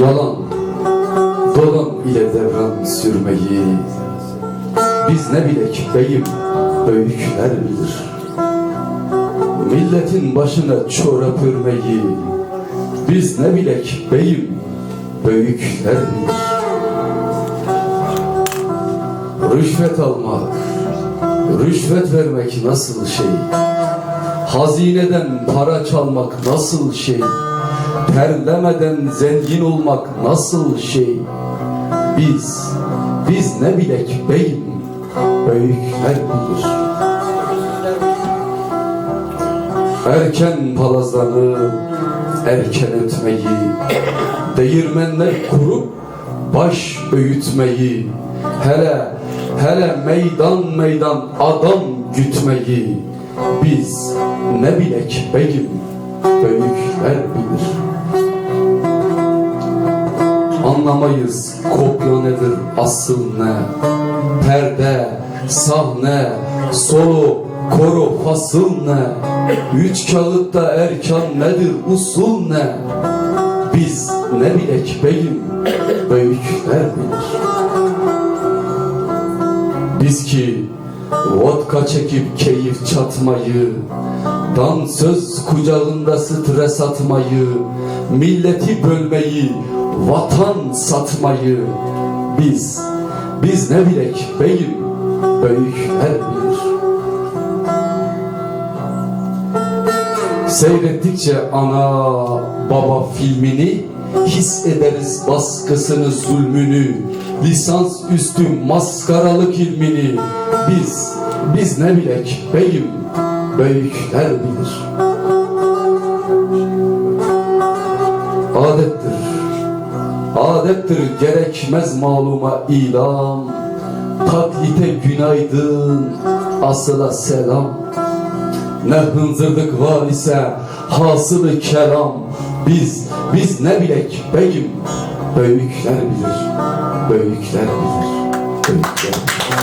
Yalan, dolan ile devran sürmeyi Biz ne bilek beyim, öyküler bilir Milletin başına çorap örmeyi Biz ne bilek beyim, öyküler bilir Rüşvet almak, rüşvet vermek nasıl şey? Hazineden para çalmak nasıl şey? Terlemeden zengin olmak nasıl şey? Biz, biz ne bilek beyim, büyükler bilir. Erken palazlanıp, erken ötmeyi, değirmenler kurup, baş öğütmeyi, hele, hele meydan meydan adam gütmeyi, biz ne bilek beyim, büyükler bilir. Anlamayız kopya nedir asıl ne? Perde, sahne, solo, koro, fasıl ne? Üç kağıtta erkan nedir usul ne? Biz ne bilek beyim büyükler bilir. Biz ki vodka çekip keyif çatmayı Dansöz kucağında stres atmayı Milleti bölmeyi Vatan satmayı Biz Biz ne bilek beyim Büyükler bilir Seyrettikçe ana baba filmini His ederiz baskısını zulmünü Lisans üstü maskaralık ilmini Biz, biz ne bilek beyim Büyükler bilir. Adettir. Adettir gerekmez maluma ilan. Taklite günaydın Asıla selam. Ne hınzırlık var ise hasılı kelam. Biz, biz ne bilek beyim? Büyükler bilir Büyükler bilir. Büyükler bilir.